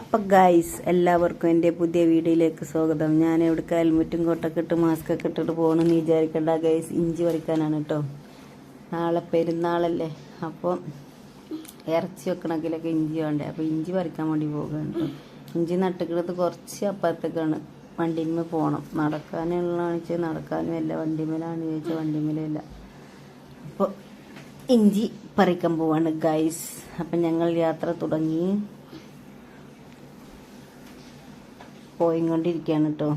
അപ്പം ഗൈസ് എല്ലാവർക്കും എന്റെ പുതിയ വീഡിയോയിലേക്ക് സ്വാഗതം. ഞാൻ എവിടെ ഹെൽമെറ്റും കോട്ടൊക്കെ ഇട്ട് മാസ്ക് ഒക്കെ ഇട്ടിട്ട് പോകണമെന്ന് വിചാരിക്കണ്ട ഗൈസ് ഇഞ്ചി പറിക്കാനാണ് കേട്ടോ നാളെ പെരുന്നാളല്ലേ അപ്പോൾ ഇറച്ചി വെക്കണക്കിലൊക്കെ ഇഞ്ചി വേണ്ടേ? അപ്പോൾ ഇഞ്ചി പറിക്കാൻ വേണ്ടി പോകുകയാണ് ഇഞ്ചി നട്ടുക്കിടത്ത് കുറച്ച് അപ്പുറത്തേക്കാണ് വണ്ടിന്മേൽ പോകണം നടക്കാനുള്ളതാണെന്ന് വെച്ചാൽ നടക്കാനും അല്ല വണ്ടിമേലാണ് ചോദിച്ചാൽ വണ്ടിമേലല്ല അപ്പോൾ ഇഞ്ചി പറിക്കാൻ പോവാണ് ഗൈസ് അപ്പം ഞങ്ങൾ യാത്ര തുടങ്ങി. പോയിക്കൊണ്ടിരിക്കുകയാണ് കേട്ടോ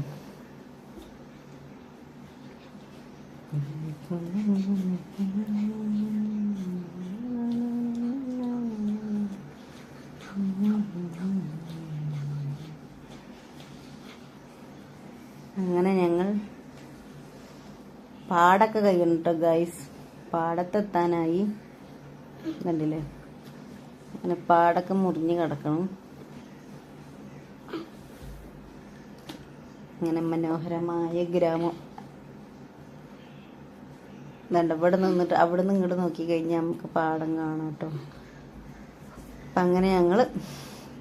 അങ്ങനെ ഞങ്ങൾ പാടൊക്കെ കഴിയണം കേട്ടോ ഗൈസ് പാടത്തെത്താനായി. കണ്ടില്ലേ? അങ്ങനെ പാടൊക്കെ മുറിഞ്ഞ് കിടക്കണം. അങ്ങനെ മനോഹരമായ ഗ്രാമം. വേണ്ട ഇവിടെ നിന്നിട്ട് അവിടെ നിന്ന് ഇങ്ങോട്ട് നോക്കി കഴിഞ്ഞാൽ നമുക്ക് പാടം കാണാം കേട്ടോ. അപ്പം അങ്ങനെ ഞങ്ങൾ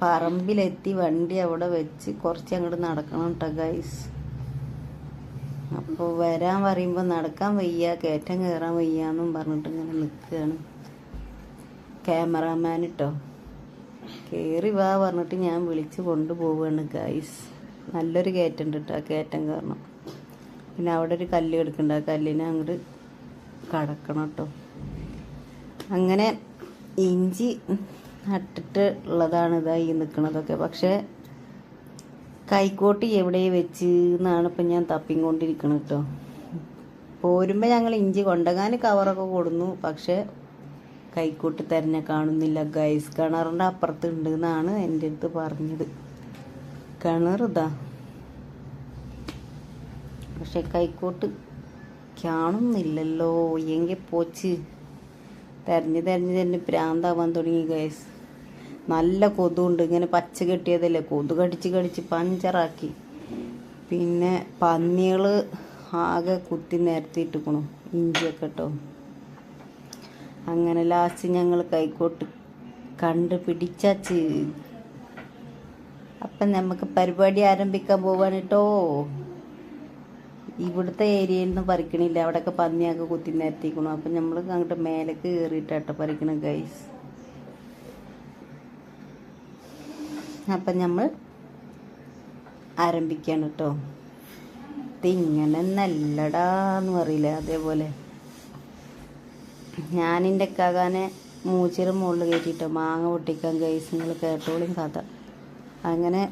പറമ്പിലെത്തി വണ്ടി അവിടെ വെച്ച് കുറച്ച് അങ്ങോട്ട് നടക്കണം കേട്ടോ ഗൈസ് അപ്പോൾ വരാൻ പറയുമ്പോൾ നടക്കാൻ വയ്യ കയറ്റം കയറാൻ വയ്യ എന്നും പറഞ്ഞിട്ട് ഇങ്ങനെ നിൽക്കുകയാണ് ക്യാമറാമാൻ കേട്ടോ കയറി വാ പറഞ്ഞിട്ട് ഞാൻ വിളിച്ച് കൊണ്ടുപോവുകയാണ് ഗൈസ് നല്ലൊരു കയറ്റുണ്ട് കേട്ടോ ആ കയറ്റം കയറണം. പിന്നെ അവിടെ ഒരു കല്ല് കിടക്കുന്നുണ്ട് ആ കല്ലിനെ അങ്ങോട്ട് കടക്കണം കേട്ടോ അങ്ങനെ ഇഞ്ചി നട്ടിട്ട് ഉള്ളതാണ് ഇതായി നിൽക്കണതൊക്കെ പക്ഷേ കൈക്കോട്ടി എവിടെ വെച്ച് എന്നാണ് ഇപ്പം ഞാൻ തപ്പിക്കൊണ്ടിരിക്കണത് കേട്ടോ പോരുമ്പോൾ ഞങ്ങൾ ഇഞ്ചി കൊണ്ടകാൻ കവറൊക്കെ കൊടുന്നു. പക്ഷേ കൈക്കോട്ടി തന്നെ കാണുന്നില്ല. ഗൈസ് കിണറിന്റെ അപ്പുറത്ത് ഉണ്ട് എന്നാണ് എന്റെ അടുത്ത് പറഞ്ഞത്. കിണർ ഇതാ. പക്ഷെ കൈക്കോട്ട് കാണുന്നില്ലല്ലോ. എങ്കിൽ പോച്ച്. തെരഞ്ഞ് തെരഞ്ഞ് തെരഞ്ഞ് പ്രാന്താവാൻ തുടങ്ങി ഗൈസ് നല്ല കൊതുണ്ട് ഇങ്ങനെ പച്ച കെട്ടിയതല്ലേ. കൊതു കടിച്ച് കടിച്ച് പഞ്ചറാക്കി. പിന്നെ പന്നികൾ ആകെ കുത്തി നിരത്തിയിട്ടിക്കണു ഇഞ്ചിയൊക്കെ കേട്ടോ അങ്ങനെ ലാസ്റ്റ് ഞങ്ങൾ കൈക്കോട്ട് കണ്ട് പിടിച്ചു അപ്പം നമുക്ക് പരിപാടി ആരംഭിക്കാൻ പോവാണ് കേട്ടോ ഇവിടുത്തെ ഏരിയയിൽ നിന്ന് പറിക്കണില്ല. അവിടെയൊക്കെ പന്നിയൊക്കെ കുത്തി നിരത്തിക്കണം അപ്പം നമ്മൾ അങ്ങോട്ട് മേലേക്ക് കയറിയിട്ടാട്ടോ പറിക്കണം ഗൈസ് അപ്പം നമ്മൾ ആരംഭിക്കുകയാണ് കേട്ടോ ഇതിങ്ങനെ നല്ലടാന്ന് പറയില്ല അതേപോലെ. ഞാനിന്റെ കകാനെ മൂച്ചിയുടെ മുകളിൽ കയറ്റിട്ടോ മാങ്ങ പൊട്ടിക്കാൻ ഗൈസ് നിങ്ങൾ കേട്ടോളിയും കഥ. അങ്ങനെ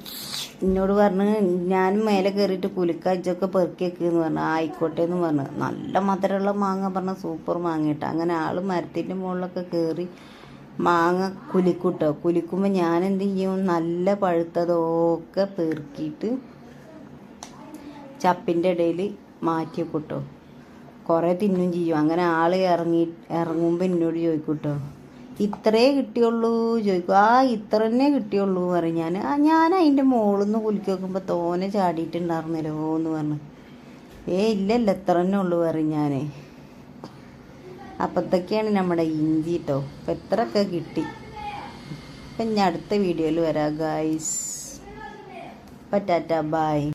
എന്നോട് പറഞ്ഞു ഞാനും മേലെ കയറിയിട്ട് കുലുക്ക ഇജ്ജൊക്കെ പെറുക്കി വെക്കുമെന്ന് പറഞ്ഞു. ആയിക്കോട്ടെ എന്ന് പറഞ്ഞു. നല്ല മധുരമുള്ള മാങ്ങ പറഞ്ഞ സൂപ്പർ മാങ്ങ ഇട്ട. അങ്ങനെ ആൾ മരത്തിന്റെ മുകളിലൊക്കെ കയറി മാങ്ങ കുലിക്കൂട്ടോ. കുലിക്കുമ്പോൾ ഞാൻ എന്ത് ചെയ്യും? നല്ല പഴുത്തതൊക്കെ പെറുക്കിയിട്ട് ചപ്പിന്റെ ഇടയിൽ മാറ്റി വെക്കൂട്ടോ കുറേ തിന്നും ചെയ്യും. അങ്ങനെ ആൾ ഇറങ്ങി ഇറങ്ങുമ്പോൾ എന്നോട് ചോദിക്കൂട്ടോ ഇത്രേ കിട്ടിയുള്ളൂ ചോദിക്കും. ആ ഇത്ര തന്നെ കിട്ടിയുള്ളൂ പറയും. ഞാൻ ഞാൻ അതിന്റെ മുകളിൽ നിന്ന് കുലുക്കി വെക്കുമ്പോൾ തോനെ ചാടിയിട്ടുണ്ടായിരുന്നല്ലോ എന്ന് പറഞ്ഞു. ഏ ഇല്ലല്ല ഇത്ര തന്നെ ഉള്ളൂ പറയും ഞാൻ അപ്പം ഇതൊക്കെയാണ് നമ്മുടെ ഇഞ്ചി കേട്ടോ അപ്പം എത്രയൊക്കെ കിട്ടി. അപ്പം ഞാൻ അടുത്ത വീഡിയോയിൽ വരാം ഗായ്സ് പറ്റാറ്റ ബായ്